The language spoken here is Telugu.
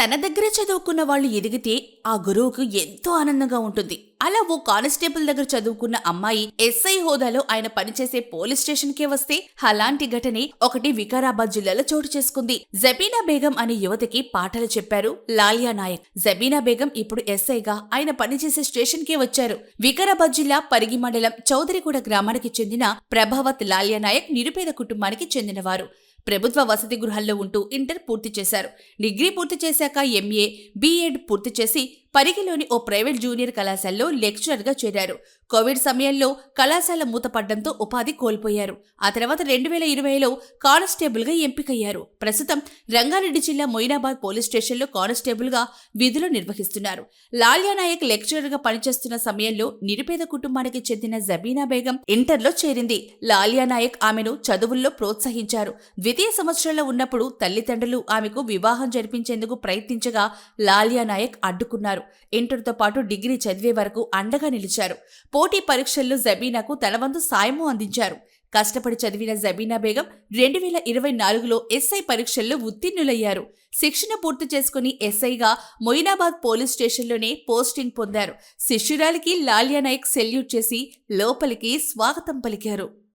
తన దగ్గర చదువుకున్న వాళ్ళు ఎదిగితే ఆ గురువుకు ఎంతో ఆనందంగా ఉంటుంది. అలా ఓ కానిస్టేబుల్ దగ్గర చదువుకున్న అమ్మాయి ఎస్ఐ హోదాలో ఆయన పనిచేసే పోలీస్ స్టేషన్ కే వస్తే అలాంటి ఘటనే ఒకటి వికారాబాద్ జిల్లాలో చోటు చేసుకుంది. జబీనా బేగం అనే యువతికి పాఠాలు చెప్పారు లాలియా నాయక్. జబీనా బేగం ఇప్పుడు ఎస్ఐగా ఆయన పనిచేసే స్టేషన్ కే వచ్చారు. వికారాబాద్ జిల్లా పరిగి మండలం చౌదరిగూడ గ్రామానికి చెందిన ప్రభావత్ లాలియా నాయక్ నిరుపేద కుటుంబానికి చెందినవారు. ప్రభుత్వ వసతి గృహాల్లో ఉంటూ ఇంటర్ పూర్తి చేశారు. డిగ్రీ పూర్తి చేశాక ఎంఏ బీఎడ్ పూర్తి చేసి పరిగిలోని ఓ ప్రైవేట్ జూనియర్ కళాశాలలో లెక్చరర్గా చేరారు. కోవిడ్ సమయంలో కళాశాల మూతపడ్డంతో ఉపాధి కోల్పోయారు. ఆ తర్వాత రెండు వేల ఇరవైలో కానిస్టేబుల్గా ఎంపికయ్యారు. ప్రస్తుతం రంగారెడ్డి జిల్లా మొయినాబాద్ పోలీస్ స్టేషన్లో కానిస్టేబుల్గా విధులు నిర్వహిస్తున్నారు. లాల్యా నాయక్ లెక్చరర్గా పనిచేస్తున్న సమయంలో నిరుపేద కుటుంబానికి చెందిన జబీనా బేగం ఇంటర్లో చేరింది. లాల్యానాయక్ ఆమెను చదువుల్లో ప్రోత్సహించారు. ద్వితీయ సంవత్సరంలో ఉన్నప్పుడు తల్లిదండ్రులు ఆమెకు వివాహం జరిపించేందుకు ప్రయత్నించగా లాల్యానాయక్ అడ్డుకున్నారు. ఇంటర్తో పాటు డిగ్రీ చదివే వరకు అండగా నిలిచారు. పోటీ పరీక్షల్లో జబీనాకు తన వంతు సాయము అందించారు. కష్టపడి చదివిన జబీనా బేగం రెండు వేల ఇరవై నాలుగులో ఎస్ఐ పరీక్షల్లో ఉత్తీర్ణులయ్యారు. శిక్షణ పూర్తి చేసుకుని ఎస్ఐగా మొయినాబాద్ పోలీస్ స్టేషన్లోనే పోస్టింగ్ పొందారు. శిష్యురాలికి లాలియా నాయక్ సెల్యూట్ చేసి లోపలికి స్వాగతం పలికారు.